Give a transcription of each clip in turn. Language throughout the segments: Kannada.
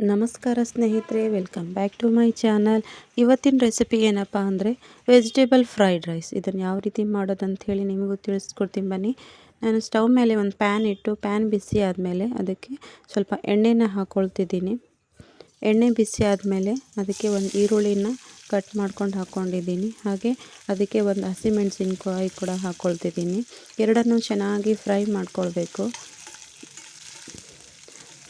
ನಮಸ್ಕಾರ ಸ್ನೇಹಿತರೆ welcome back to my channel ಇವತ್ತಿನ ರೆಸಿಪಿ ಏನಪ್ಪ ಅಂದರೆ ವೆಜಿಟೇಬಲ್ ಫ್ರೈಡ್ ರೈಸ್ ಇದನ್ನು ಯಾವ ರೀತಿ ಮಾಡೋದಂತ ಹೇಳಿ ನಿಮಗೂ ತಿಳಿಸ್ಕೊಡ್ತೀನಿ ಬನ್ನಿ. ನಾನು ಸ್ಟವ್ ಮೇಲೆ ಒಂದು ಪ್ಯಾನ್ ಇಟ್ಟು ಪ್ಯಾನ್ ಬಿಸಿ ಆದಮೇಲೆ ಅದಕ್ಕೆ ಸ್ವಲ್ಪ ಎಣ್ಣೆನ ಹಾಕ್ಕೊಳ್ತಿದ್ದೀನಿ ಎಣ್ಣೆ ಬಿಸಿ ಆದಮೇಲೆ ಅದಕ್ಕೆ ಒಂದು ಈರುಳ್ಳಿನ ಕಟ್ ಮಾಡ್ಕೊಂಡು ಹಾಕ್ಕೊಂಡಿದ್ದೀನಿ ಹಾಗೆ ಅದಕ್ಕೆ ಒಂದು ಹಸಿಮೆಣಸಿನ್ಕಾಯಿ ಕೂಡ ಹಾಕ್ಕೊಳ್ತಿದ್ದೀನಿ ಎರಡನ್ನೂ ಚೆನ್ನಾಗಿ ಫ್ರೈ ಮಾಡ್ಕೊಳ್ಬೇಕು.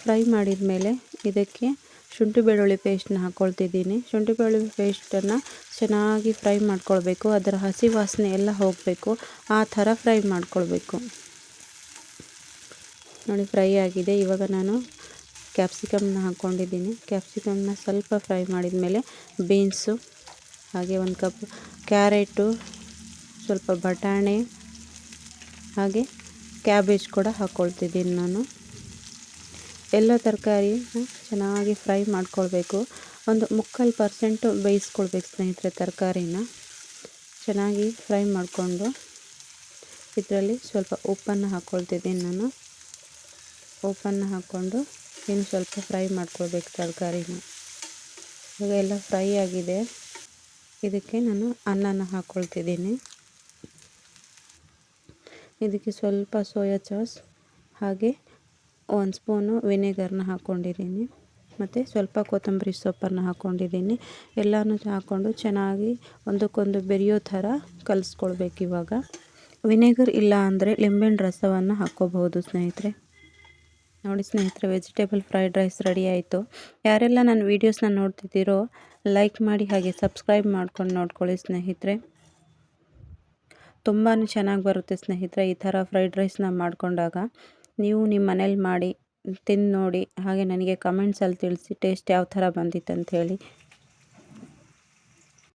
ಫ್ರೈ ಮಾಡಿದ ಮೇಲೆ ಇದಕ್ಕೆ ಶುಂಠಿ ಬೆಳ್ಳುಳ್ಳಿ ಪೇಸ್ಟ್ನ ಹಾಕ್ಕೊಳ್ತಿದ್ದೀನಿ ಶುಂಠಿ ಬೆಳ್ಳುಳ್ಳಿ ಪೇಸ್ಟನ್ನು ಚೆನ್ನಾಗಿ ಫ್ರೈ ಮಾಡ್ಕೊಳ್ಬೇಕು. ಅದರ ಹಸಿ ವಾಸನೆ ಎಲ್ಲ ಹೋಗಬೇಕು. ಆ ಥರ ಫ್ರೈ ಮಾಡ್ಕೊಳ್ಬೇಕು. ನೋಡಿ ಫ್ರೈ ಆಗಿದೆ. ಇವಾಗ ನಾನು ಕ್ಯಾಪ್ಸಿಕಮ್ನ ಹಾಕ್ಕೊಂಡಿದ್ದೀನಿ ಕ್ಯಾಪ್ಸಿಕಮ್ನ ಸ್ವಲ್ಪ ಫ್ರೈ ಮಾಡಿದ ಮೇಲೆ ಬೀನ್ಸು ಹಾಗೆ ಒಂದು ಕಪ್ ಕ್ಯಾರೆಟು ಸ್ವಲ್ಪ ಬಟಾಣೆ, ಹಾಗೆ ಕ್ಯಾಬೇಜ್ ಕೂಡ ಹಾಕ್ಕೊಳ್ತಿದ್ದೀನಿ ನಾನು. ಎಲ್ಲ ತರಕಾರಿ ಚೆನ್ನಾಗಿ ಫ್ರೈ ಮಾಡ್ಕೊಳ್ಬೇಕು. ಒಂದು ಮುಕ್ಕಾಲು ಪರ್ಸೆಂಟು ಬೇಯಿಸ್ಕೊಳ್ಬೇಕು ಸ್ನೇಹಿತರೆ ತರಕಾರಿನ. ಚೆನ್ನಾಗಿ ಫ್ರೈ ಮಾಡಿಕೊಂಡು ಇದರಲ್ಲಿ ಸ್ವಲ್ಪ ಉಪ್ಪನ್ನು ಹಾಕ್ಕೊಳ್ತಿದ್ದೀನಿ ನಾನು. ಉಪ್ಪನ್ನು ಹಾಕ್ಕೊಂಡು ಇನ್ನು ಸ್ವಲ್ಪ ಫ್ರೈ ಮಾಡ್ಕೊಳ್ಬೇಕು ತರಕಾರಿನ. ಇವಾಗ ಎಲ್ಲ ಫ್ರೈ ಆಗಿದೆ. ಇದಕ್ಕೆ ನಾನು ಅನ್ನನ ಹಾಕ್ಕೊಳ್ತಿದ್ದೀನಿ ಇದಕ್ಕೆ ಸ್ವಲ್ಪ ಸೋಯಾ ಸಾಸ್ ಹಾಗೆ ಒಂದು ಸ್ಪೂನು ವಿನೆಗರ್ನ ಹಾಕ್ಕೊಂಡಿದ್ದೀನಿ. ಮತ್ತು ಸ್ವಲ್ಪ ಕೊತ್ತಂಬರಿ ಸೊಪ್ಪನ್ನು ಹಾಕ್ಕೊಂಡಿದ್ದೀನಿ. ಎಲ್ಲನೂ ಹಾಕ್ಕೊಂಡು ಚೆನ್ನಾಗಿ ಒಂದಕ್ಕೊಂದು ಬೆರೆಯೋ ಥರ ಕಲಿಸ್ಕೊಳ್ಬೇಕು ಇವಾಗ. ವಿನೆಗರ್ ಇಲ್ಲ ಅಂದರೆ ಲಿಂಬೆಹಣ್ಣು ರಸವನ್ನು ಹಾಕ್ಕೋಬಹುದು ಸ್ನೇಹಿತರೆ. ನೋಡಿ ಸ್ನೇಹಿತರೆ, ವೆಜಿಟೇಬಲ್ ಫ್ರೈಡ್ ರೈಸ್ ರೆಡಿ ಆಯಿತು. ಯಾರೆಲ್ಲ ನನ್ನ ವೀಡಿಯೋಸ್ನ ನೋಡ್ತಿದ್ದೀರೋ, ಲೈಕ್ ಮಾಡಿ ಹಾಗೆ ಸಬ್ಸ್ಕ್ರೈಬ್ ಮಾಡ್ಕೊಂಡು ನೋಡ್ಕೊಳ್ಳಿ ಸ್ನೇಹಿತರೆ. ತುಂಬಾ ಚೆನ್ನಾಗಿ ಬರುತ್ತೆ ಸ್ನೇಹಿತರೆ ಈ ಥರ ಫ್ರೈಡ್ ರೈಸ್ನ ಮಾಡಿಕೊಂಡಾಗ. ನೀವು ನಿಮ್ಮ ಮನೇಲಿ ಮಾಡಿ, ತಿಂದು ನೋಡಿ, ಹಾಗೆ ನನಗೆ ಕಮೆಂಟ್ಸಲ್ಲಿ ತಿಳಿಸಿ ಟೇಸ್ಟ್ ಯಾವ ಥರ ಬಂದಿತ್ತು ಅಂತ ಹೇಳಿ